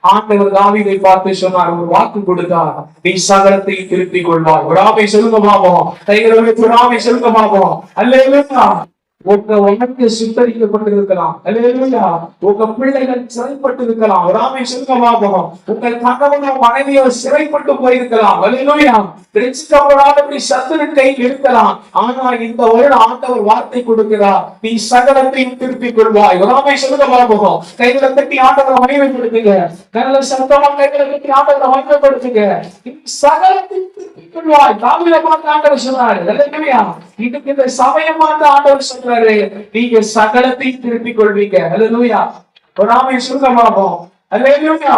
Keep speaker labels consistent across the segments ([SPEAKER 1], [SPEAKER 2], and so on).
[SPEAKER 1] ஆண்டவர் தாவிதை பார்த்து சொன்னார் ஒரு வாக்கு கொடுத்தார். நீ சகலத்தை திருப்பிக் கொள்வாய். ஒரு ஆமை சொல்லுங்க பாப்போம் ஒரு ஆமை சொல்லுங்க அல்ல உங்க உனக்கு சுத்தரிக்கப்பட்டிருக்கலாம். அல்லேலூயா. உங்க பிள்ளைகள் சிறைப்பட்டு இருக்கலாம் ராமே ஆமை சொல்லுங்க உங்கள் கணவனோ மனைவியோ சிறைப்பட்டு போயிருக்கலாம். அல்லேலூயா. ரட்சிக்கப்படாதபடி சத்துரு கையில் இருக்கலாம். ஆனா இந்த வருடம் ஆண்டவர் வார்த்தை கொடுக்கிறார். நீ சகலத்தையும் திருப்பிக் கொள்வாய். ராமே ஆமை கைகளை தட்டி ஆண்டவரை மகிமைப்படுத்துங்க. நல்ல சத்தமா கைகளை தட்டி ஆண்டவரை மகிமைப்படுத்துங்க. சகலத்தையும் திருப்பிக் கொள்வாய். தாவில பார்த்து ஆண்டவர் சொன்னாரு. இல்லையா இதுக்கு இந்த சமயம் பார்த்து ஆண்டவர் சொல்றாரு. நீங்க சகலத்தையும் திருப்பிக் கொள்வீங்க. ஆமை சொல்லுங்க பாப்போம் அல்லேலூயா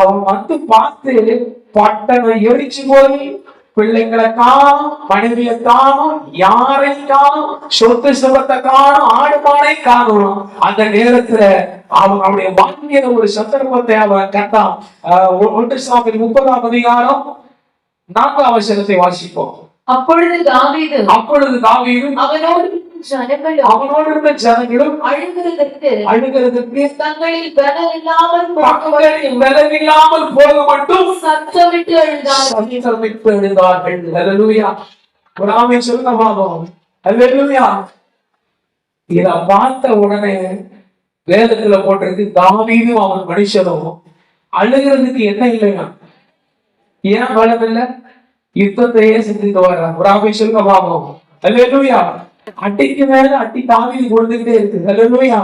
[SPEAKER 1] அவன் வந்து பார்த்து பட்டனை எரிச்சு போய் பிள்ளைங்களை காணும் மனைவியை காணும் யாரை காணும் சொத்து சுகத்தை காணும் ஆடு மாடை காணும். அந்த நேரத்துல அவன் அவனுடைய வாங்கிய ஒரு சந்தர்ப்பத்தை அவன் கண்டான். ஒன்று சாமி முப்பதாம் அதிகாரம் நான்காம் வசனத்தை வாசிப்போம்.
[SPEAKER 2] அப்பொழுது தாவீது
[SPEAKER 1] அப்பொழுது தாவீதும்
[SPEAKER 2] அவனோடு ஜனங்களும்
[SPEAKER 1] அவனோடு இருந்த ஜனங்களும்
[SPEAKER 2] அழுகிறதற்கு
[SPEAKER 1] அழுகிறதுக்கு
[SPEAKER 2] தங்களில் பலன் இல்லாமல்
[SPEAKER 1] பக்கங்களில் விலவில்லாமல் போக மட்டும்
[SPEAKER 2] சத்தமிட்டு அழுதார்கள்
[SPEAKER 1] சத்தமிட்டு எழுந்தார்கள். அல்லேலூயா ஒரு ஆமென் சொல்லுங்க பாப்போம் அல்லேலூயா இத பார்த்த உடனே வேதத்துல போட்டிருக்கு தாவீதும் அவன் மனுஷனும். அழுகிறதுக்கு என்ன இல்லையா ஏன் பலம் இல்ல? யுத்தத்தையே சிந்தித்து வர்றான். ஒரு ஆமென் சொல்லுங்க பாப்போம் அல்லேலூயா அட்டிக்கு மேல அட்டி தாவீது கொடுத்துக்கிட்டே இருக்கு. அல்லேலூயா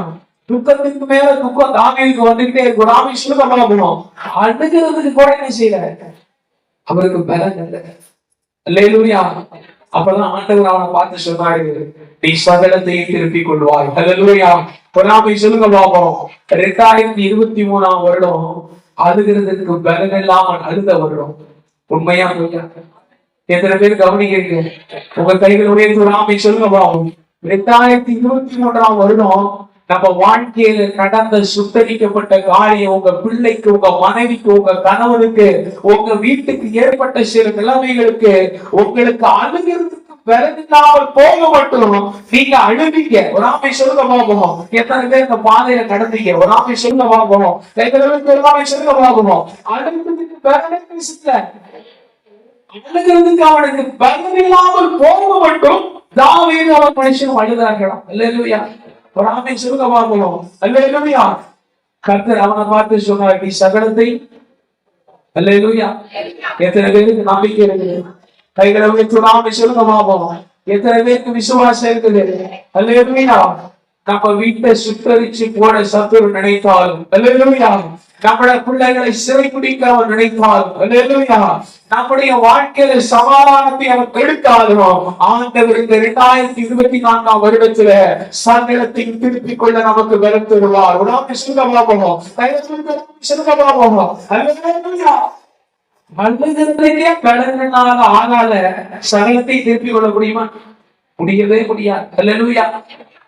[SPEAKER 1] துக்கத்துக்கு மேல துக்கம் தாவீதுக்கு வந்துகிட்டே இருக்கு. ராமேஸ்வரம் ஆமென் சொல்லுங்க கூட என்ன செய்யல? அவருக்கு பலன் இல்லை. அல்லேலூயா அப்பதான் ஆண்டவர் அவனை பார்த்து சொன்னாரு. நீ சகலத்தையும் திருப்பிக் கொள்வாய். அல்லேலூயா பொறாமை சொல்லுங்க பாப்போம் ரெண்டாயிரத்தி இருபத்தி மூணாம் வருடம் அழுகிறதுக்கு பலன் இல்லாமல் அழுத வருடம் உண்மையா எத்தனை பேர் கவனிக்கிறீங்க? உங்க கைகளுடைய பொறாமை சொல்லுங்க பாப்போம் ரெண்டாயிரத்தி இருபத்தி மூன்றாம் வருடம் நம்ம வாழ்க்கையில நடந்த சுத்தரிக்கப்பட்ட காரியம் உங்க பிள்ளைக்கு உங்க மனைவிக்கு உங்க கணவனுக்கு உங்க வீட்டுக்கு ஏற்பட்ட சில நிலைமைகளுக்கு உங்களுக்கு அழுகிறதுக்கு பிறந்தாமல் போக மட்டும் நீங்க அழுவீங்க. ஒரு ஆமை சொல்லுங்க பாப்போம் எத்தனை பேர் இந்த பாதையில நடந்தீங்க? ஒரு ஆமை சொல்லுங்க வாங்கணும் எத்தனை பேர் ஒரு ஆமை சொல்லுங்க பாப்போம் அழுகிறதுக்கு பிறகு அழுகிறதுக்கு அவனுக்கு பலன் இல்லாமல் போக மட்டும் தாவீது அவன் மனுஷன் அழுதார்களாம் அல்லேலூயா. ஒரு ஆமை சொல்லுங்க பார்ப்போம் அல்லேலூயா. கர்த்தர் அவனை பார்த்து சொன்னார் நீ சகலத்தை அல்லேலூயா. எத்தனை பேருக்கு நம்பிக்கை இருக்குது? கைகளை வைத்து நாம ஆமை பார்ப்போம். எத்தனை பேருக்கு விசுவாசம் இருக்குது? அல்லேலூயா. நம்ம வீட்டை சுத்தரிச்சு போட சத்துரு நினைத்தாலும் அல்லேலூயா. நம்முடைய பிள்ளைகளை சிறை பிடிக்க அவர் அல்லேலூயா நம்முடைய வாழ்க்கையில சமாதானத்தை அவர் கெடுத்தாலும் ஆண்டவர் இந்த இரண்டாயிரத்தி இருபத்தி நான்காம் வருடத்துல சங்கடத்தை திருப்பிக் கொள்ள நமக்கு வெறும் உடம்பு உடாம போகும் பாப்போம். போகும் பாப்போம். கடனால ஆகாத சகலத்தை திருப்பி கொள்ள முடியுமா? முடியவே முடியாது.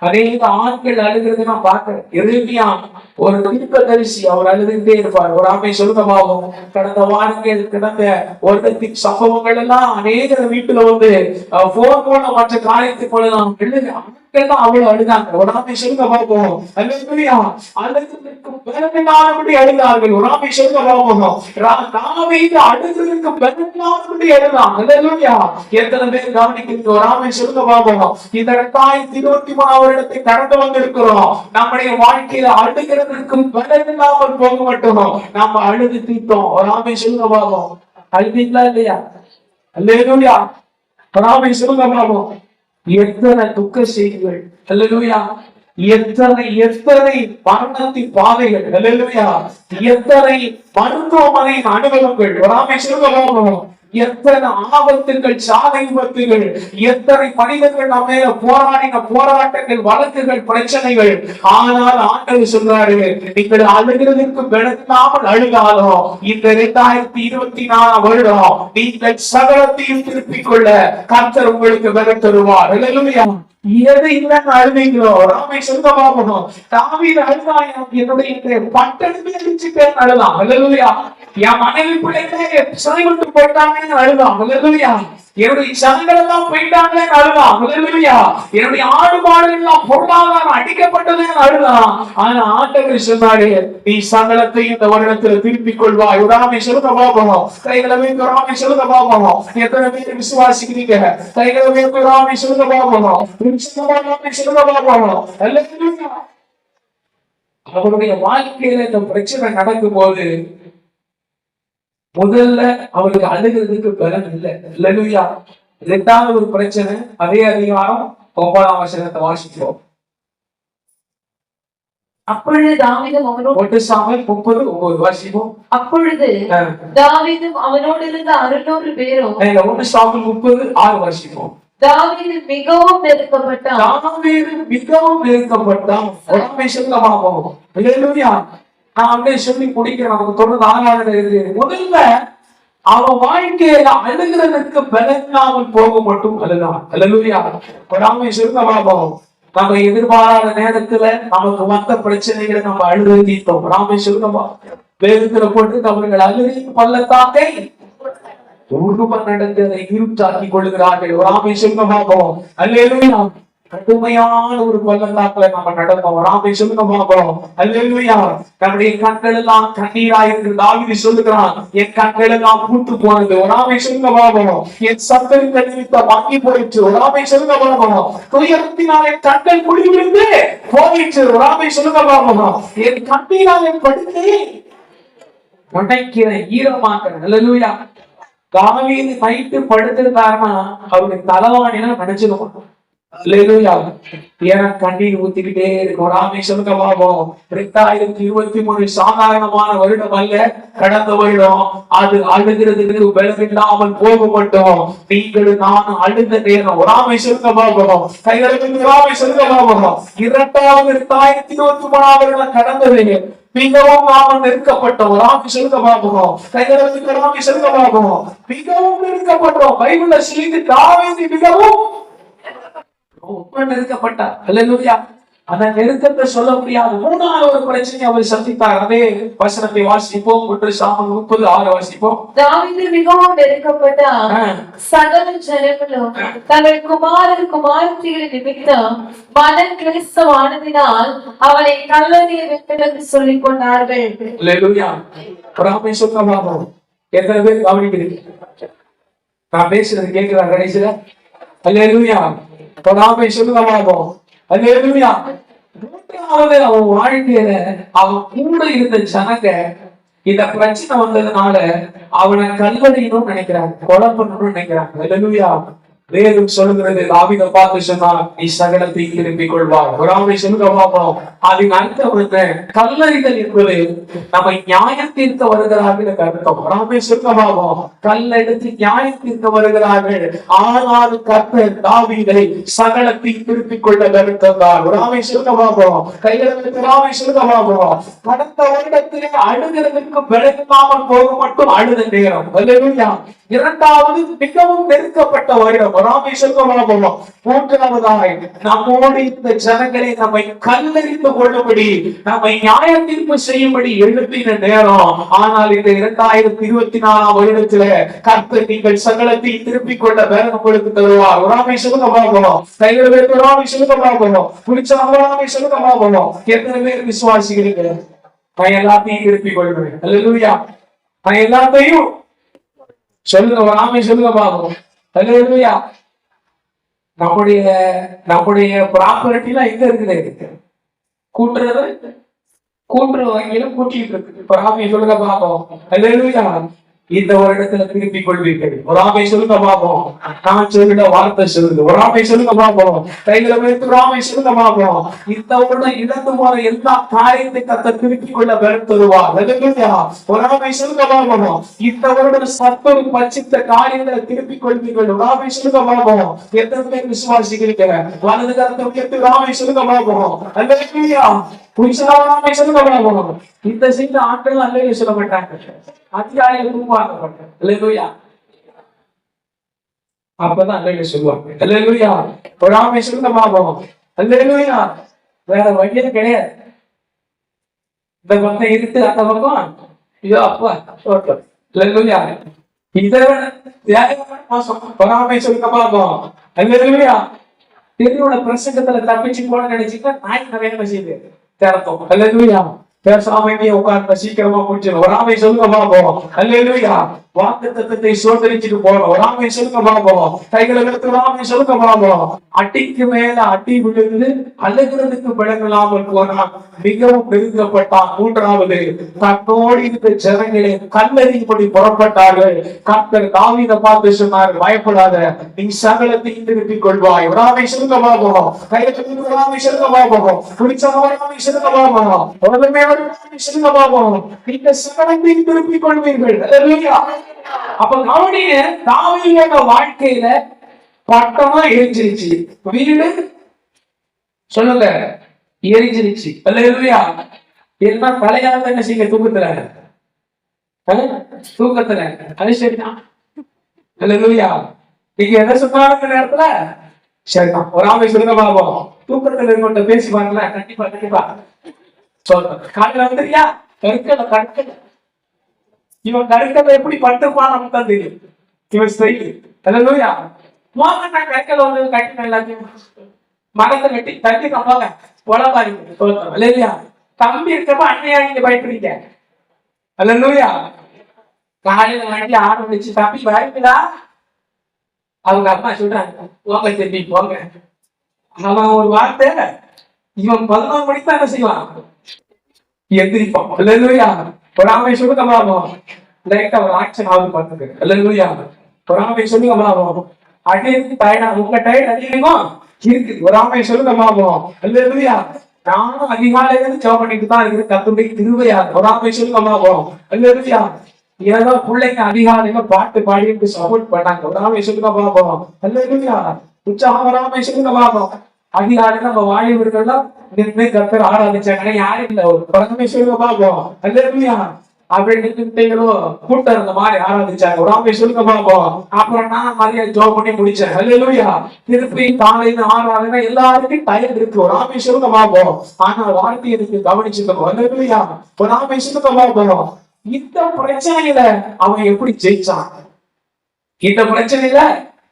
[SPEAKER 1] அல்லேலூயா அநேக ஆண்கள் அழுகிறது நான் பார்க்கிறேன். எளிமையா ஒரு தீர்க்கதரிசி அவர் அழுதுகிட்டே இருப்பார். ஒரு ஆமை சொல்லுங்க கடந்த வாரங்கள் கிடந்த வருடத்தின் சம்பவங்கள் எல்லாம் அநேக வீட்டுல வந்து போன் போன மற்ற காரியத்தை போல நாம் எழுது ஆண்கள் தான் அவ்வளவு அழுதாங்க. ஒரு ஆமை சொல்லுங்க பார்ப்போம் அல்லேலூயா அழுகிறதுக்கு பிறகு அழுதார்கள். ஒரு ஆமை சொல்லுங்க பாப்போம் தாவீது அழுகிறதுக்கு பிறகு எழுதான் அல்லேலூயா எத்தனை பேர் கவனிக்கிறது ஒரு ஆமை சொல்லுங்க பார்ப்போம் இந்த ரெண்டாயிரத்தி இருபத்தி மூணாவது வருடத்தை கடந்து வந்திருக்கிறோம். நம்முடைய வாழ்க்கையில அழுகிறதுக்கு பலனில்லாமல் போக மாட்டோம் நாம அழுது தீர்த்தோம். ராமே ஆமை சொல்லுங்க அழுதீங்களா இல்லையா? அல்லேலூயா. ராமே ஆமை எத்தனை துக்க செய்திகள். அல்லேலூயா. எத்தனை எத்தனை மரணத்தின் பாதைகள். அல்லேலூயா. எத்தனை மருத்துவமனையின் அனுபவங்கள். ராமே ஆமை எத்தனை ஆபத்துகள் சாலை விபத்துகள் எத்தனை மனிதர்கள் நம்ம போராடின போராட்டங்கள் வழக்குகள் பிரச்சனைகள். ஆனால் ஆண்டவர் சொல்றாரு நீங்கள் அழுகிறதுக்கு விளக்காமல் அழுகாலும் இந்த இரண்டாயிரத்தி இருபத்தி நாலாம் வருடம் நீங்கள் சகலத்தையும் திருப்பிக் கொள்ள கர்த்தர் உங்களுக்கு விலை தருவார். அல்லேலூயா எது இல்லைன்னு அழுவீங்களோ ராமை சொல்ல பார்க்கணும் தாவீர் அழுதாயம் என்னுடைய பட்டணமே அழிச்சுட்டேன் அழுதான் அல்லேலூயா என் மனைவி பிள்ளைகளே சிறை கொண்டு போயிட்டாங்கன்னு அழுதான் என்னுடைய எல்லாம் போயிட்டாங்களே அழுதான் அல்லேலூயா என்னுடைய ஆடு மாடுகள் எல்லாம் பொருளாதாரம் அடிக்கப்பட்டது அழுதான் ஆனா ஆண்டவர் சொன்னாரு நீ சங்கலத்தை இந்த திருப்பிக் கொள்வாய். உடாமை கைகளை வைத்து உடாமை எத்தனை பேர் விசுவாசிக்கிறீங்க? கைகளை வைத்து உடாமை சொல்லுங்க பாப்போம் உடாமை சொல்லுங்க பாப்போம் அவருடைய வாழ்க்கையில இந்த பிரச்சனை நடக்கும் போது முதல்ல அவருக்கு அழுகிறதுக்கு பலன் இல்லை. இல்லையா இரண்டாவது ஒரு பிரச்சனை அதே அதிகாரம் ஒன்பதாம் வசனத்தை வாசிக்கிறோம்
[SPEAKER 2] அப்பொழுது தாவீதும் அவனோடு
[SPEAKER 1] சாமல் முப்பது ஒன்பது வாசிப்போம்.
[SPEAKER 2] அப்பொழுது தாவீதும் அவனோடு இருந்த அறுநூறு பேரும்
[SPEAKER 1] ஒட்டு சாமல் முப்பது ஆறு வாசிப்போம்.
[SPEAKER 2] தாவீது மிகவும் நெருக்கப்பட்டான்
[SPEAKER 1] தாவீது மிகவும் நெருக்கப்பட்டான் உடம்பை இல்லையா நான் அப்படியே சொல்லி முடிக்கிறேன். நமக்கு தொடர்ந்து ஆகாத எழுதி முதல்ல அவன் வாழ்க்கையில அழுகிறதுக்கு பலனாமல் போக மட்டும் அழுதான். அல்லா உடாமை சொல்லமாகும் நம்ம எதிர்பாராத நேரத்துல நமக்கு வந்த பிரச்சனைகளை நம்ம அழுது பொறாமை ராமை சொல்லுமா வேதத்துல போட்டு அவர்கள் அழுகி பள்ளத்தாக்கை ஒருவன் நடந்து அதை இருட்டாக்கி கொள்கிறார்கள் ராமை சொல்லுமாகும் அல்லேலூயா கடுமையான ஒரு பள்ளத்தாக்குல நம்ம நடந்தோம் சொல்லுங்க சொல்லுமாகும் அல்லா நம்முடைய கண்கள் எல்லாம் கண்ணீரா இருக்கு தாவிதி சொல்லுகிறான் என் கண்கள் எல்லாம் பூத்து போனது. ராமை சொல்லுமாகும் என் சத்தங்கள் நிமித்த வாங்கி போயிடுச்சு ஒராமை சொல்லுங்க ராமை சொல்லுமாகும் துயரத்தினாலே கண்கள் குடிவிழுந்து போயிடுச்சு போயிற்று சொல்லுங்க சொல்லுமாகும் என் கண்ணீராலே படுத்து உடைக்கிற ஈரமாக்குற அல்லா தாவீது நைட்டு படுத்திருந்தாருன்னா அவருடைய தலைவாணில நினைச்சிருக்கணும் அல்லேலூயா ஏன் கண்ணீர் ஊத்திக்கிட்டே இருக்கும்? ராமே பாபம் ரெண்டாயிரத்தி இருபத்தி மூணு சாதாரணமான வருடம் அல்ல. கடந்த வருடம் அது அழுகிறதுக்கு பலமில்லாமல் போக மாட்டோம். நீங்களும் நானும் அழுத நேரம். ராமே சொல்லுங்க பாபம் கைகளுக்கு ராமே சொல்லுங்க பாபம் இரண்டாவது ரெண்டாயிரத்தி இருபத்தி மூணாம் வருடம் கடந்தது. மிகவும் நாம நெருக்கப்பட்டோம் ராமி சொல்லுங்க பாப்போம் கைகளுக்கு ராமி சொல்லுங்க பாப்போம் மிகவும் நெருக்கப்பட்டோம் பைபிள்ல சொல்லிட்டு தாவீது மிகவும் நெருக்கப்பட்டார் அல்லேலூயா அந்த நெருக்கத்தை சொல்ல முடியாது மூணாவது ஒரு பிரச்சனை அவர் சந்தித்தார். அதே வசனத்தை வாசிப்போம். ஒன்று சாமம் முப்பது ஆறு வாசிப்போம்.
[SPEAKER 2] தாவீது மிகவும் நெருக்கப்பட்டான்
[SPEAKER 1] ஆ.
[SPEAKER 2] சகல ஜனங்களும் தங்கள் குமாரர் குமாரத்திகள் நிமித்தம் மன கிறிஸ்தவானதினால் அவனை கல்லறிய வேண்டும் என்று சொல்லிக் கொண்டார்கள்.
[SPEAKER 1] எத்தனை பேர் கவனிக்கிறீங்க நான் பேசுறது கேட்கிறா கடைசியில. அல்லேலூயா இப்ப நான் போய் சொல்லுங்க அது அல்லேலூயா. மூன்றாவது அவன் வாழ்க்கையில அவன் கூட இருந்த ஜனங்க இந்த பிரச்சனை வந்ததுனால அவனை கல்லறியணும்னு நினைக்கிறாங்க கொலை பண்ணணும்னு நினைக்கிறாங்க. அல்லேலூயா. மேலும் சொல்லுகிறது ஆவித பார்த்து சொன்னால் நீ சகலத்தை திருப்பிக் கொள்வார் ஒராமை சொல்லுங்க பார்ப்போம் அதன் அர்த்தம் வந்து கல்லறிதல் என்பது நம்ம நியாயம் வருகிறார்கள் என்ற அர்த்தம். ஒராமை சொல்லுங்க பார்ப்போம் கல்லெடுத்து நியாயம் வருகிறார்கள். ஆனாலும் கர்த்தர் தாவிதை சகலத்தை திருப்பிக் கொள்ள கருத்தந்தார் ஒராமை சொல்லுங்க பார்ப்போம் கையெழுத்து ராமை சொல்லுங்க பார்ப்போம் கடந்த வருடத்திலே அழுகிறதுக்கு விளக்காமல் போக மட்டும் அழுத நேரம். இரண்டாவது மிகவும் நெருக்கப்பட்ட வருடம். ராமை சொல்லுங்க மூன்றாவதாய் நம்மோடு இந்த ஜனங்களை நம்மை கல்லறிந்து கொள்ளும்படி நம்மை நியாய தீர்ப்பு செய்யும்படி எழுப்பின நேரம். ஆனால் இந்த இரண்டாயிரத்தி இருபத்தி நாலாம் வருடத்துல கர்த்தர் நீங்கள் சகலத்தை திருப்பிக் கொள்ள வேற உங்களுக்கு தருவார். ராமை சொல்லுங்க பார்ப்போம் கையில் வைத்து ராமை சொல்லுங்க பார்ப்போம் புடிச்ச ராமை சொல்லுங்க பார்ப்போம் எத்தனை பேர் விசுவாசிக்கிறீங்க நான் எல்லாத்தையும் திருப்பிக் கொள்வேன். அல்லேலூயா நான் எல்லாத்தையும் சொல்லுங்க ராமே சொல்லுங்க பாப்போம் நம்முடைய நம்முடைய ப்ராப்பர்ட்டி எல்லாம் எங்க இருக்குது கூட்டுறது கூட்டுற வங்கியில கூட்டிட்டு இருக்கு இப்ப ராமே சொல்லுங்க பாப்போம் அல்லேலூயா இந்த வருடத்துல திருப்பிக் கொள்வீர்கள். ஒரு சொல்லுங்க பாப்போம். நான் சொல்லுங்க வார்த்தை சொல்லுங்க. ஒரு ஆமை சொல்லுங்க பாப்போம். கையில வைத்து ஒரு சொல்லுங்க பாப்போம். இந்த வருடம் இழந்து போற எல்லா காரியத்தை கத்த திருப்பிக் கொள்ள பெரும் தருவார் ஒரு ஆமை சொல்லுங்க பாப்போம். இந்த வருடம் சத்தம் பச்சித்த காரியங்களை திருப்பிக் கொள்வீர்கள். ஒரு ஆமை சொல்லுங்க பாப்போம். எத்தனை பேர் விசுவாசிக்கிறீங்க வலது கருத்தை உயர்த்தி ஒரு சொல்லுங்க பாப்போம். அல்லேலூயா சொல்லுங்க பாப்போம். இந்த செய்த ஆட்கள் அல்லையே சொல்ல மாட்டாங்க. அத்தியாயம் உருவாக்கப்பட்ட அல்லேலூயா. அப்பதான் அல்லையே சொல்லுவாங்க. அல்லேலூயா. பொறாமை சொல்ல பாப்போம் அல்லேலூயா. வேற வழியே கிடையாது. இந்த பக்கம் இருக்கு அந்த பக்கம். ஐயோ அப்பா ஓட்டம் இதை பொறாமை சொல்லுங்க பாபம். அல்லேலூயா. திருவிழா பிரசங்கத்துல தப்பிச்சு போன நினைச்சீங்கன்னா நாய் நிறைய செய்யுது திறத்தோம் அல்லேலூயா. பேசாம இங்கே உட்கார்ந்து சீக்கிரமா முடிச்சிடும் வராமை சுருக்கமா சொல்லுங்க பாப்போம் அல்லேலூயா. வாக்கு தத்துவத்தை சோதரிச்சுட்டு போறோம் வராமை ஆமை சொல்லுங்க பாப்போம் கைகளை எடுத்து வராமை ஆமை சொல்லுங்க பாப்போம் அட்டிக்கு மேல அட்டி விழுந்து அழுகிறதுக்கு விளங்கலாமல் போனால் மிகவும் நெருங்கப்பட்டான் மூன்றாவது தன்னோடு இருந்த ஜனங்களே கல்லறிப்படி புறப்பட்டார்கள். கர்த்தர் தாவித பார்த்து சொன்னார் பயப்படாத நீ சகலத்தையும் திருப்பிக் கொள்வாய். வராமை சுருக்கமா சொல்லுங்க பாப்போம் கையை தூக்கி ஒரு ஆமை சொல்லுங்க பாப்போம் குடிச்சவங்க ஒரு ஆமை நீங்க திருப்பிக் கொள்வீர்கள். அப்ப வாழ்க்கையில பட்டமா எரிஞ்சிருச்சு. வீடு சொல்லுங்க. எரிஞ்சிருச்சு. என்ன தலையால என்ன செய்ய தூக்கத்துல. தூக்கத்துல. அது சரிதான். நீங்க எதை சொன்னாலும் இந்த நேரத்துல சரிதான். ஒரு ஆமை சொல்லுங்க பாப்போம் தூக்கத்துல இருக்கவங்க பேசி பாருங்களேன். கண்டிப்பா கண்டிப்பா. காலையில வந்துறியா கருக்கல கருக்கல. இவன் கருக்கல எப்படி பட்டுப்பான் நமக்கு தான் தெரியும். இவன் ஸ்டைல். அல்லேலூயா வாங்க நான் வந்து கட்டின எல்லாத்தையும் மரத்தை கட்டி தட்டி நம்பாங்க உடம்பாருங்க சொல்றேன் தம்பி இருக்கப்ப அண்ணையா நீங்க பயப்படுறீங்க. அல்லேலூயா காலையில வண்டி ஆரம்பிச்சு தம்பி பயப்படுதா அவங்க அம்மா சொல்றாங்க போங்க தம்பி போங்க. அவன் ஒரு வார்த்தை இவன் பதினோரு மணிக்கு தான் என்ன செய்வான்? எந்திரிப்பான். அல்லேலூயா. பொறாமை சொல்லுங்க லைட்டா ஒரு ஆக்ஷன் ஆகுது பண்ணுங்க அல்லேலூயா. பொறாமை சொல்லுங்க மாவோம் அடிக்கு டயர்டா உங்க டயர்ட் அதிகமா இருக்கு. பொறாமை சொல்லுங்க மாவோம் அல்லேலூயா. நானும் அதிகாலையில இருந்து ஜெபம் பண்ணிட்டு தான் இருக்கு கத்துடைய திருவையா பொறாமை சொல்லுங்க மாவோம் அல்லேலூயா. ஏதோ பிள்ளைங்க அதிகாலையில பாட்டு பாடிட்டு சப்போர்ட் பண்ணாங்க. பொறாமை சொல்லுங்க பாப்போம் அல்லேலூயா. உற்சாகம் வராம சொல்லுங்க பாப்போம் அதிகாலை நம்ம வாலிபர்கள்லாம் நின்று கத்தர் ஆராதிச்சாங்க யாரும் இல்ல. ஒரு பழக்கமே சொல்லுங்க பாப்போம் அப்படி நின்றுட்டீங்களோ கூட்டம் இருந்த மாதிரி ஆராதிச்சாங்க. ஒரு ஆமை அப்புறம் நான் மதிய ஜோ பண்ணி முடிச்சேன். அல்லேலூயா. திருப்பி காலையில ஆறாவது எல்லாருக்கும் டயர் இருக்கு. ஒரு ஆமை ஆனா வார்த்தை இருக்கு கவனிச்சுக்கணும். அல்லேலூயா. ஒரு ஆமை சொல்லுங்க இந்த பிரச்சனையில அவன் எப்படி ஜெயிச்சான்? இந்த பிரச்சனையில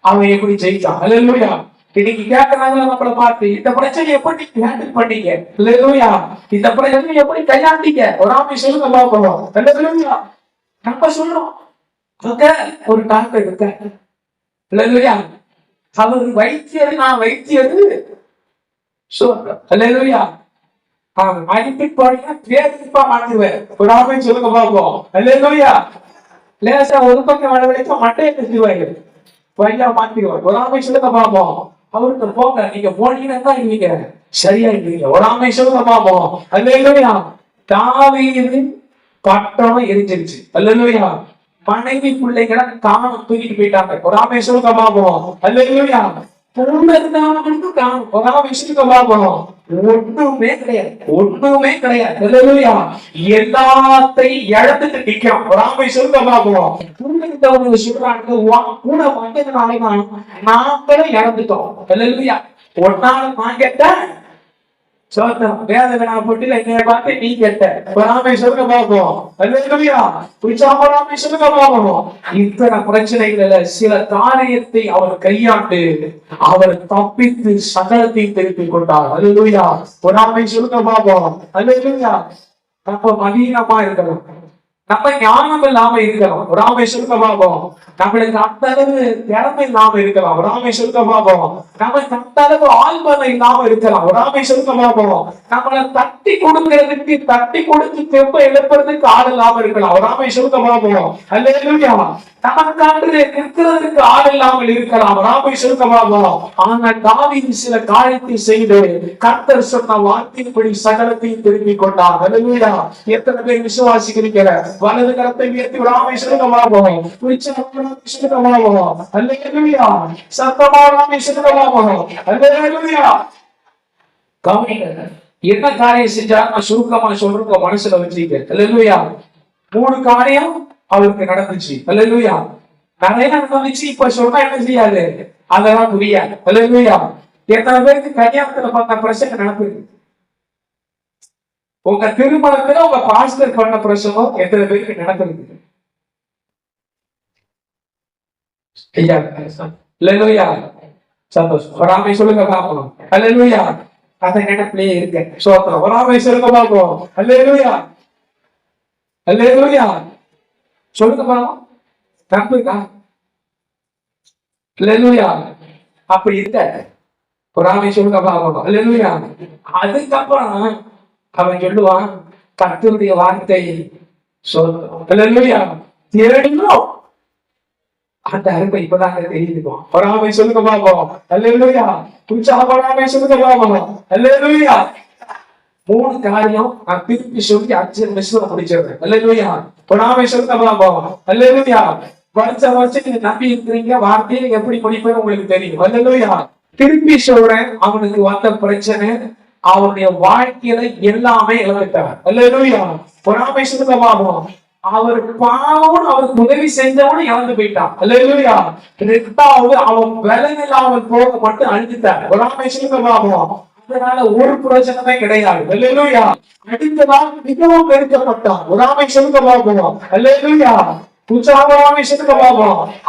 [SPEAKER 1] அவன் எப்படி ஜெயிச்சான்? அல்லா இன்னைக்கு கேட்கறாங்க நம்மள பார்த்து இந்த பிரச்சனை எப்படி ஹேண்டில் பண்ணீங்க? இல்லையா இந்த பிரச்சனை எப்படி கையாண்டீங்க? ஒரு ஆமை சொல்லுங்க பாப்போம் அல்லேலூயா நம்ம சொல்றோம். ஒரு டாக்டர் இருக்க இல்லையா அவர் வைத்தியர் நான் வைத்தியர். சொல்றேன். அல்லேலூயா அடிப்படை பேருப்பா மாட்டுவேன் ஒரு ஆமை சொல்லுங்க பாப்போம் அல்லேலூயா லேசா ஒரு பக்கம் வளவழைக்க மட்டையை கசிவாங்க வழியா மாத்திடுவார் ஒரு ஆமை சொல்லுங்க பாப்போம் அவருக்கு போங்க. நீங்க போனீங்கன்னா தான் சரியா இல்லைங்க ஒரு ஆமை சொல்லுங்க பாப்போம் அல்லேலூயா. தாவீது பட்டணம் எரிஞ்சிருச்சு. அல்லேலூயா. மனைவி பிள்ளைங்களை காண தூக்கிட்டு போயிட்டாங்க. ஒரு ஆமை சொல்லுங்க பாப்போம் அல்லேலூயா. பொண்ணு இருந்தவனுக்கு காணும் ஒரு ஆமை சொல்லுங்க ஒண்ணுமே கிடையாது. ஒண்ணுமே கிடையாது. எல்லாத்தையும் இழந்துட்டு நிக்கிறோம் ஒரு ஆமை சொல்லுங்க பாப்போம் சொல்றாங்க கூட வந்ததுனால தான் நாங்களும் இழந்துட்டோம் ஒன்னாலும் ஒன்னால நான் கேட்டேன் சோத்தம் வேதனை போட்டில என்னைய பார்த்து நீ கேட்ட. பொறாமை சொல்லுங்க பாப்போம் அல்லேலூயா. உற்சாகப்படாமை சொல்லுங்க பாப்போம் இத்தனை பிரச்சனைகள்ல சில காரியத்தை அவர் கையாண்டு அவர் தப்பித்து சகலத்தை திருப்பிக் கொண்டார். அல்லேலூயா. பொறாமை சொல்லுங்க பாப்போம் அல்லேலூயா. நம்ம மதீனமா இருக்கலாம் நம்ம ஞானம் இல்லாம இருக்கலாம். ராமே சொல்லுங்க நம்மளுக்கு அந்த அளவு திறமை இல்லாம இருக்கலாம். ராமே சொல்லுங்க பாப்போம் நமக்கு அந்த அளவு ஆழ்மனை இல்லாம இருக்கலாம். ராமே சொல்லுங்க பாப்போம் நம்மளை தட்டி கொடுக்கறதுக்கு தட்டி கொடுத்து தெம்ப எழுப்புறதுக்கு ஆள் இல்லாம இருக்கலாம். ராமே சொல்லுங்க பாப்போம் அல்லேலூயா நமக்காண்டு நிற்கிறதுக்கு ஆள் இல்லாமல் இருக்கலாம். ராமை சொல்லுங்க ஆனால் ஆனா தாவீது சில காரியத்தை செய்து கர்த்தர் சொன்ன வார்த்தையின்படி சகலத்தையும் திரும்பிக் கொண்டார். அல்லேலூயா. எத்தனை பேர் விசுவாசிக்கிறீங்க வலது கரத்தை உயர்த்தி ராமை சொல்லுங்க பாப்போம் உற்சாகமா சொல்லுங்க பாப்போம் அல்லேலூயா சத்தமா ராமை சொல்லுங்க பாப்போம் அல்லேலூயா. கவனிங்க என்ன காரியம் செஞ்சா நான் சுருக்கமா சொல்றத மனசுல வச்சுக்க அல்லேலூயா. மூணு காரியம் அவருக்கு நடந்துச்சு அல்லேலூயா. நிறைய நடந்துச்சு இப்ப சொன்னா என்ன செய்யாது? அதெல்லாம் புரியாது அல்லேலூயா. எத்தனை பேருக்கு கல்யாணத்துல பண்ண பிரச்சனை நடக்குது உங்க திருமணத்துல உங்க பாஸ்டர் பண்ண பிரசவம் எத்தனை பேருக்கு நடக்குது ஐயா அல்லேலூயா. சந்தோஷம். ஒரு சொல்லுங்க பார்ப்போம். அல்லேலூயா. அந்த நினைப்பிலே இருக்க சோத்திரம் ஒரு சொல்லுங்க பார்ப்போம். அல்லேலூயா. அல்லேலூயா. சொல்லுங்க பார்ப்போம். நம்புங்க அல்லேலூயா. அப்படி இருக்க பொறாமை சொல்லுங்க பார்ப்போம். அதுக்கப்புறம் அவன் சொல்லுவான் கர்த்தருடைய வார்த்தை தேடினோம் அந்த அருமை இப்பதான் தெரியுதுவோம் பொறாமை சொல்லுங்க பாப்போம் அல்லா உற்சாக பொறாமை சொல்லுங்க பாப்போம் அல்லா மூணு காரியம் நான் திருப்பி சொல்லி அஞ்சு நிமிஷம் முடிச்சிடுறேன் அல்லா பொறாமை சொல்லுங்க பாப்போம் அல்லா வருஷ வருஷம் நீங்க நம்பி இருக்கிறீங்க வார்த்தையை எப்படி முடிப்பேன்னு உங்களுக்கு தெரியும் அல்லா திருப்பி சொல்றேன் அவனுக்கு வந்த பிரச்சனை அவருடைய வாழ்க்கையில எல்லாமே இழந்துட்டார் அல்லேலூயா. பொறாமை சொல்லுங்க பாப்போம் அவர் பாவம் அவருக்கு உதவி செஞ்சவனும் இறந்து போயிட்டான். அல்லேலூயா. ரெண்டாவது அவன் பலன் இல்லாமல் போக மட்டும் அழுதுட்டார் பொறாமை அதனால ஒரு பிரச்சனமே கிடையாது. அல்லேலூயா. அடுத்ததான் மிகவும் நெருக்கப்பட்டான் பொறாமை சொல்லுங்க பாப்போம் அல்லேலூயா உற்சாகமாவே சொல்லுங்க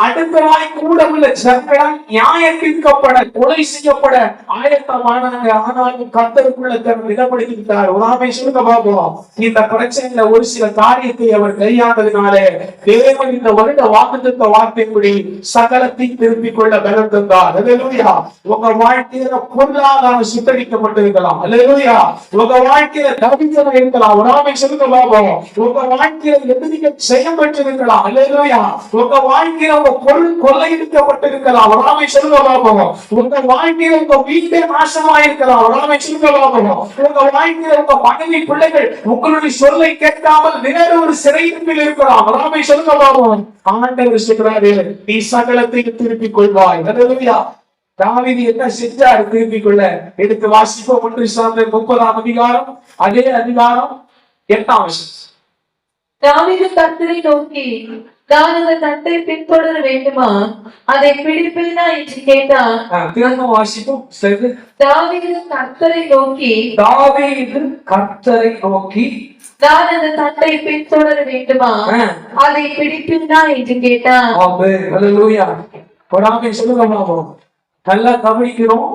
[SPEAKER 1] அடுத்த அடுத்தவாய் கூட உள்ள ஜனங்களால் நியாயத்திற்கப்பட கொலை செய்யப்பட ஆயத்தமானாங்க. ஆனாலும் கத்தருக்குள்ள தன் இடப்படுத்திவிட்டார் உராமை சொல்லுங்க பாப்போம் இந்த பிரச்சனையில ஒரு சில காரியத்தை அவர் கையாண்டதுனாலே தேவன் இந்த வருட வாக்குத்த வார்த்தைப்படி சகலத்தை திருப்பிக் கொள்ள பலம் தந்தார். அல்லேலூயா. உங்க வாழ்க்கையில பொருளாதாரம் சுத்தரிக்கப்பட்டிருக்கலாம். அல்லேலூயா. உங்க வாழ்க்கையில தகுதியாக இருக்கலாம். உராமை சொல்லுங்க பாப்போம் உங்க வாழ்க்கையில எதிரிகள் செயல்பட்டிருக்கலாம். உங்க வாழ்க்கையில உங்க பொருள் கொள்ளையடிக்கப்பட்டிருக்கலாம். வராமை சொல்லுங்க உங்க வாழ்க்கையில உங்க வீட்டே நாசமா இருக்கலாம் வராமை பாப்போம் உங்க வாழ்க்கையில உங்க மனைவி பிள்ளைகள் உங்களுடைய சொல்லை கேட்காமல் வேற ஒரு சிறையிருப்பில் இருக்கலாம். வராமை சொல்லுங்க ஆண்டவர் சொல்றாரு? நீ சகலத்தையும் திருப்பிக் கொள்வாய். அல்லேலூயா தாவிதி என்ன செஞ்சாரு? திருப்பிக் கொள்ள. எடுத்து வாசிப்போம். ஒன்று சார்ந்த முப்பதாம் அதிகாரம் அதே அதிகாரம் எட்டாம் வசனம்.
[SPEAKER 2] தாவீது கர்த்தரை நோக்கி நான் அந்த தட்டை பின்தொடர வேண்டுமா? அதை பிடிப்பேனா என்று கேட்டான்.
[SPEAKER 1] திரும்ப வாசிப்போம் சரி
[SPEAKER 2] தாவீது கர்த்தரை நோக்கி
[SPEAKER 1] தாவீது கர்த்தரை நோக்கி.
[SPEAKER 2] நான் அந்த தட்டை பின்தொடர வேண்டுமா? அதை பிடிப்பேனா என்று கேட்டான்.
[SPEAKER 1] ஆமென். ஹalleluya. பொறாமை சொல்லுங்க பாப்போம் நல்லா கவனிக்கிறோம்.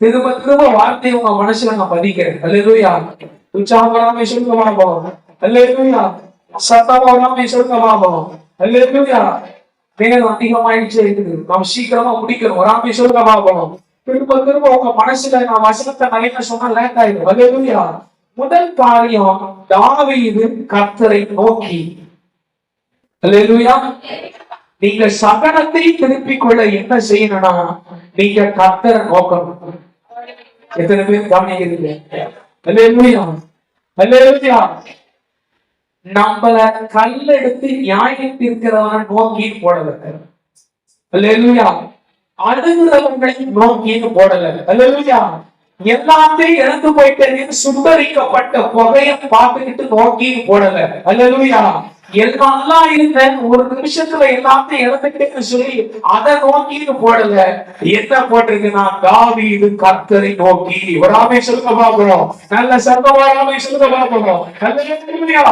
[SPEAKER 1] திரும்ப திரும்ப வார்த்தையை உங்க மனசுல நான் பதிக்கிறேன். உற்சாகம் பொறாமை சொல்லுங்க பாப்போம் அல்லேலூயா சத்தம் பொறாமை சொல்லுங்க அல்லேலூயா நேரம் அதிகமாயிடுச்சு இருக்குது நாம் சீக்கிரமா முடிக்கணும் பொறாமை சொல்லுங்க திரும்ப திரும்ப உங்க மனசுல நான் வசனத்தை நிறைய சொன்னா லேட் ஆயிடும் அல்லேலூயா முதல் காரியம் தாவீது கத்தரை நோக்கி அல்லேலூயா நீங்க சகனத்தை திருப்பிக் கொள்ள என்ன செய்யணும்னா நீங்க கத்தரை நோக்கணும் எத்தனை பேர் கவனிக்கிறீங்க அல்லேலூயா அல்லேலூயா நம்மள கல்லெடுத்து நியாயம் தீர்க்கிறவன் நோக்கி போடல அல்லேலூயா. அழுகிறவங்களை நோக்கின்னு போடல அல்லேலூயா. எல்லாத்தையும் இறந்து போயிட்டேன் சுத்தரிக்கப்பட்ட புகையை பார்த்துக்கிட்டு நோக்கி போடல அல்லா எல்லாம் இருந்தேன். ஒரு நிமிஷத்துல எல்லாத்தையும் இழந்துட்டேன்னு சொல்லி அதை நோக்கின்னு போடல. என்ன போட்டிருக்குன்னா தாவீது கர்த்தரை நோக்கி. வராமே சொல்லுங்க பாக்கணும் நல்ல சர்வ வராமே சொல்லுங்க பாக்கணும் அல்லேலூயா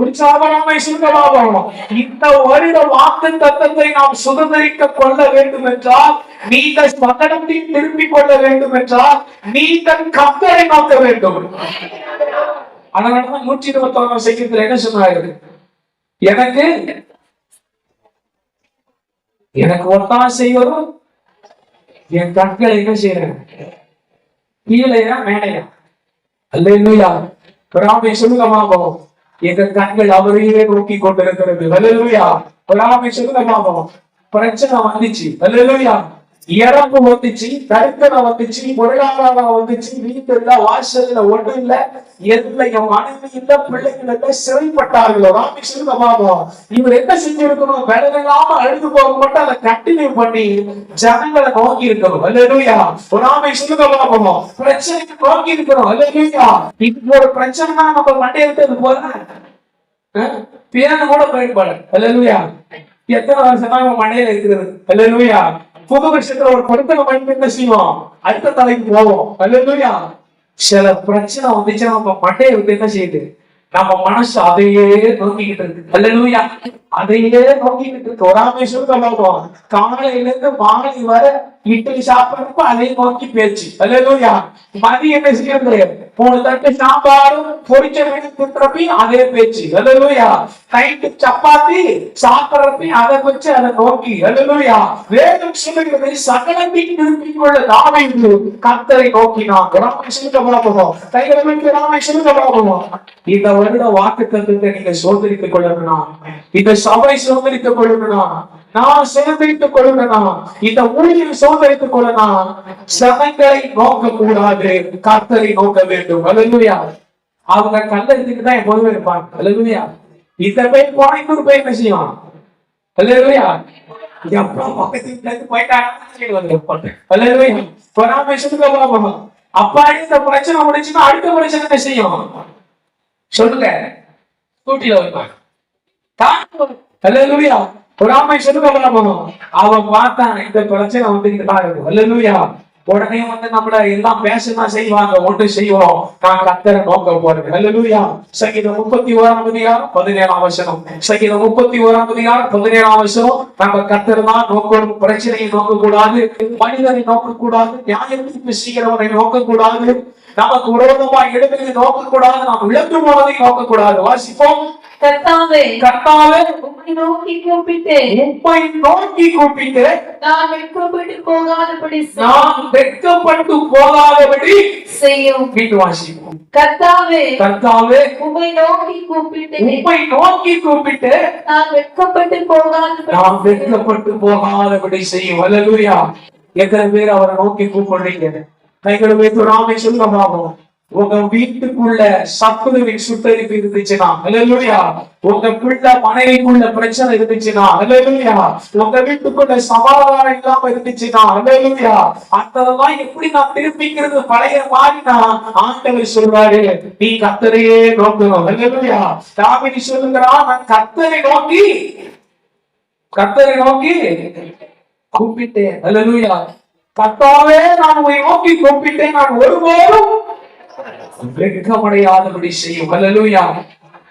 [SPEAKER 1] உற்சாகமாமை சொல்லுவாகும் இந்த வருட வாக்கு தத்தத்தை நாம் சுதந்திரிக்க கொள்ள வேண்டும் என்றால் நீங்க சகடத்தை திரும்பிக் கொள்ள வேண்டும் என்றால் தன் கத்தரை நோக்க வேண்டும். அதனாலதான் நூற்றி இருபத்தி ஒன்றாம் செய்யறதுல என்ன சொன்னார்கள்? எனக்கு எனக்கு ஒத்தான் செய்வதும் என் கண்களை என்ன செய்யறேன் கீழையா மேலையா? அல்லேலூயா. பிராமை சொல்லுங்க மாபம் எங்க கண்கள் அவரையே நோக்கி கொண்டிருக்கிறது. வல்லலுயா பிராமை சொல்லுங்க மாபம் பிரச்சனை வந்துச்சு. வல்லலுயா இறப்பு வந்துச்சு தரித்திரம் வந்துச்சு பொருளாதாரம் வந்துச்சு வீட்டு இல்ல வாசல்ல ஒண்ணு இல்ல எதுல என் மனைவி இல்ல பிள்ளைகள் இல்ல சிறைப்பட்டார்களோ ராமி சொல்லுங்க இவர் என்ன செஞ்சிருக்கணும்? விலகலாம அழுது போக மட்டும் அதை கண்டினியூ பண்ணி ஜனங்களை நோக்கி இருக்கணும். அல்லேலூயா. ஒரு ஆமை பிரச்சனைக்கு நோக்கி இருக்கணும். அல்லேலூயா. இப்போ ஒரு தான் நம்ம மண்டே விட்டு போறேன் பேரு கூட பயன்பாடு அல்லேலூயா. எத்தனை வருஷமா நம்ம மண்டையில இருக்கிறது? அல்லேலூயா. புது வருஷத்துல ஒரு படத்துல பயன்பு என்ன செய்வோம் அடுத்த தலைக்கு போவோம். அல்லேலூயா. சில பிரச்சனை வந்துச்சுன்னா நம்ம மண்டையை விட்டு என்ன செய்யுது? நம்ம மனசு அதையே நோக்கிக்கிட்டு இருக்கு. அல்லேலூயா. அதையே நோக்கிக்கிட்டு இருக்கு. ஒராமே சொல்லுவோம் காலையில இருந்து மாலை வர இட்லி சாப்பிடுறப்ப அதை நோக்கி பேச்சு அல்லேலூயா. மதியம் என்ன செய்யறது மூணு தட்டு சாம்பாரும் பொரிச்ச மீன் தின்றப்பையும் அதே பேச்சு. அல்லேலூயா நைட்டு சப்பாத்தி சாப்பிட்றப்பையும் அதை வச்சு அதை நோக்கி. அல்லேலூயா வேதம் சொல்லுகிறது சகலத்தையும் திருப்பிக் கொள்ள நாமே கத்தரை நோக்கினான் ராமை சொல்லுங்க பார்ப்போம் தைரமைக்கு வைத்து ராமை சொல்லுங்க பார்ப்போம் இந்த வருட வாக்கு தத்துவத்தை நீங்க சோதரித்துக் கொள்ளணும்னா இந்த சபை சோதரித்துக் கொள்ளணும்னா நான் சோதரித்துக் கொள்ளணும்னா இந்த ஊழியர் சோதரித்துக் கொள்ளனா சபைகளை நோக்க கூடாது கர்த்தரை நோக்க வேண்டும். அல்லேலூயா அவங்க கல்லறிஞ்சுட்டு தான் எப்போதுமே இருப்பாங்க. அல்லேலூயா இந்த பையன் போனா இன்னொரு பையன் என்ன செய்வான் அல்லேலூயா அப்பா இந்த பிரச்சனை முடிச்சுன்னா அடுத்த பிரச்சனை என்ன செய்யும்? சொல்லுங்க. ஸ்கூட்டில வைப்பாங்க பொறாமை சொல்லுங்க அவன் பார்த்தான் இந்த பிரச்சனை வந்து தான் பாருங்க வல்லலூயா உடனே வந்து நம்மள எல்லாம் பேசதான் செய்வாங்க ஒன்று செய்வோம். நான் கத்தரை நோக்க போறது அல்லேலூயா சங்கீதம் முப்பத்தி ஓராம் அதிகாரம் பதினேழாம் அவசரம் சங்கீதம் முப்பத்தி ஓராம் அதிகாரம் பதினேழாம் அவசரம் நம்ம கத்தர் தான் நோக்கணும். பிரச்சனையை நோக்க கூடாது மனிதனை நோக்க கூடாது நியாயத்திற்கு செய்கிறவனை நோக்க கூடாது நமக்கு விரோதமா எழுதுவதை நோக்க கூடாது நாம் இழந்து போவதை நோக்க கூடாது வாசிப்போம்.
[SPEAKER 2] கர்த்தாவே
[SPEAKER 1] கர்த்தாவே
[SPEAKER 2] உம்மை நோக்கி கூப்பிட்டேன்.
[SPEAKER 1] உம்மை நோக்கி கூப்பிட்டு
[SPEAKER 2] நான் வெட்கப்பட்டு போகாதபடி
[SPEAKER 1] நாம் வெட்கப்பட்டு போகாதபடி
[SPEAKER 2] செய்யும்.
[SPEAKER 1] வீட்டு வாசிப்போம்.
[SPEAKER 2] கர்த்தாவே
[SPEAKER 1] கர்த்தாவே
[SPEAKER 2] உம்மை நோக்கி கூப்பிட்டேன்.
[SPEAKER 1] உம்மை நோக்கி கூப்பிட்டு
[SPEAKER 2] நான் வெட்கப்பட்டு போகாதபடி
[SPEAKER 1] நாம் வெட்கப்பட்டு போகாதபடி செய்யும். அல்லேலூயா எத்தனை பேர் அவரை நோக்கி கூப்பிடுறீங்க? கைகளை வைத்து ராமை சொல்ல உங்க வீட்டுக்குள்ள சத்துருவின் சுத்தரிப்பு இருந்துச்சுன்னா அல்லேலூயா உங்க பிள்ளை மனைவிக்குள்ள பிரச்சனை இருந்துச்சுன்னா அல்லேலூயா உங்க வீட்டுக்குள்ள சமாதானம் இல்லாம இருந்துச்சுன்னா அல்லேலூயா அதெல்லாம் எப்படி நான் திருப்பிக்கிறது பழைய மாதிரினா ஆண்டவர் சொல்றாரு நீ கத்தரையே நோக்கணும் அல்லேலூயா தாவிதி நான் கத்தரை நோக்கி கத்தரை நோக்கி கூப்பிட்டேன் அல்லேலூயா கத்தாவே நான் உங்களை நோக்கி கூப்பிட்டேன். நான் ஒருபோதும் வெட்கமடையாதபடி செய்யும். அல்லலுயா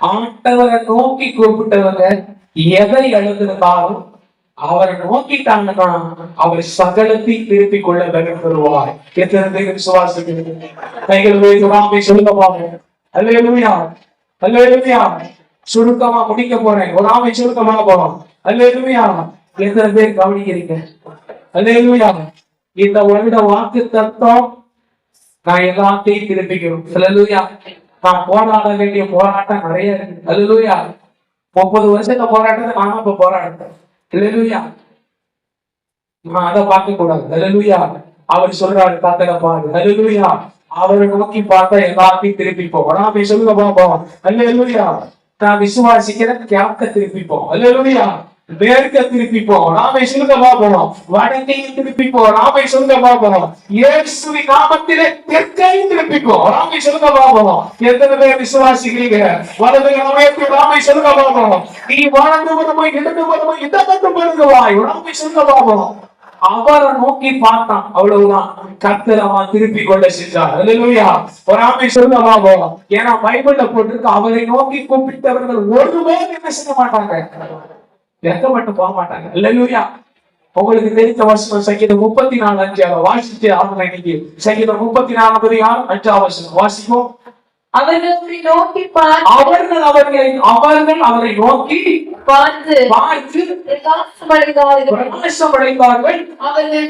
[SPEAKER 1] ஆண்டவரை நோக்கி கூப்பிட்டவங்க எதை எழுந்திருந்தாலும் அவரை நோக்கிட்டாங்கன்னா அவர் சகலத்தை திருப்பிக் கொள்ள பலன் பெறுவார் எத்தனை பேர் விசுவாசிக்கிறது கைகள் வைத்து சொல்லுங்க பாருங்க. அல்லேலூயா அல்லேலூயா சுருக்கமா முடிக்க போறேன். ஒரு ஆமை சுருக்கமாக போறோம் அல்லேலூயா எத்தனை பேர் கவனிக்கிறீங்க? அல்லேலூயா இந்த வருட வாக்கு தத்துவம் நான் எல்லாத்தையும் திருப்பிக்கணும் அலலுயா நான் போராட வேண்டிய போராட்டம் நிறைய இருக்கு. முப்பது வருஷத்துல போராட்டத்தை நானும் இப்ப போராடுறேன் நான் அதை பார்க்க கூடாது அல்லேலூயா அவர் சொல்றாரு காத்தல பாரு அல்லேலூயா அவரை நோக்கி பார்த்தா எல்லாத்தையும் திருப்பிப்போம். நான் சொல்லுங்க பாப்போம் அல்லேலூயா நான் விசுவாசிக்கிறேன் கேப்க திருப்பிப்போம். அல்லேலூயா மேற்க திருப்பிப்போம் நாமை சொல்லுங்க போனோம் வடக்கையும் திருப்பிப்போம் நாமை சொல்லுங்க பாப்போம் இயேசுவி நாமத்திலே தெற்கையும் திருப்பிப்போம் நாமை சொல்லுங்க பாப்போம் எத்தனை பேர் விசுவாசிக்கிறீங்க? வலது உயர்த்தி நாமை சொல்லுங்க பாப்போம் நீ வாழ்ந்து வருமோ இடந்து வருமோ இந்த பக்கம் பெருகுவாய் நாமை சொல்லுங்க பாப்போம் அவரை நோக்கி பார்த்தான். அவ்வளவுதான். கத்தர் அவன் திருப்பி கொள்ள சென்றார் அல்லேலூயா பொறாமை சொல்லுங்க பாப்போம் ஏன்னா பைபிள்ல போட்டிருக்கு அவரை நோக்கி கூப்பிட்டவர்கள் ஒருபோதும் என்ன செய்ய மாட்டாங்க? வெட்கப்பட்டு போக மாட்டாங்க அல்லேலூயா. உங்களுக்கு தெரிந்த வருஷம் சங்கீதம் முப்பத்தி நாலு அஞ்சு வாசிச்சு ஆரம்ப இன்னைக்கு சங்கீதம் முப்பத்தி நாலு பதினாறு அஞ்சாம் வருஷம் வாசிப்போம்.
[SPEAKER 2] அவர்கள் நோக்கி
[SPEAKER 1] அவர்கள் அவர்களை அவர்கள் அவரை நோக்கி
[SPEAKER 2] பார்த்து
[SPEAKER 1] பார்த்து
[SPEAKER 2] பிரகாசமடைந்தார்கள். அவர்கள்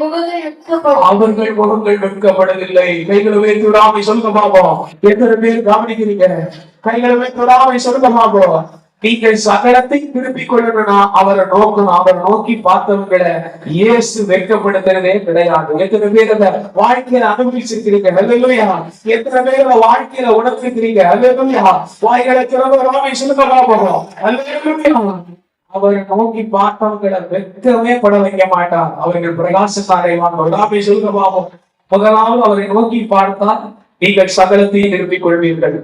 [SPEAKER 2] முகங்கள்
[SPEAKER 1] வெட்கப்படவில்லை. கைகளை வைத்து விடாமை சொல்லுங்க பாப்போம். எத்தனை பேர் கவனிக்கிறீங்க? கைகளை வைத்து விடாமை சொல்லுங்க பாப்போம். நீங்கள் சகலத்தை திருப்பிக் கொள்ளணும்னா அவரை நோக்கணும் அவரை நோக்கி பார்த்தவங்களை இயேசு வெட்கப்படுத்துறதே கிடையாது. எத்தனை பேர் அந்த வாழ்க்கையில அனுபவிச்சிருக்கிறீங்க? அல்லையா எத்தனை பேர் அந்த வாழ்க்கையில உணர்த்திருக்கிறீங்க? அல்லையா வாய்களை திறந்து விடாமை சொல்லுங்க அல்லையா அவரை நோக்கி பார்த்தவங்களை வெட்கமே பட வைக்க மாட்டார். அவர்கள் பிரகாசக்காரைவான் எல்லாமே சொல்லுங்க பாப்போம் முதலாவது அவரை நோக்கி பார்த்தால் நீங்கள் சகலத்தையும் நிரப்பிக் கொள்வீர்கள்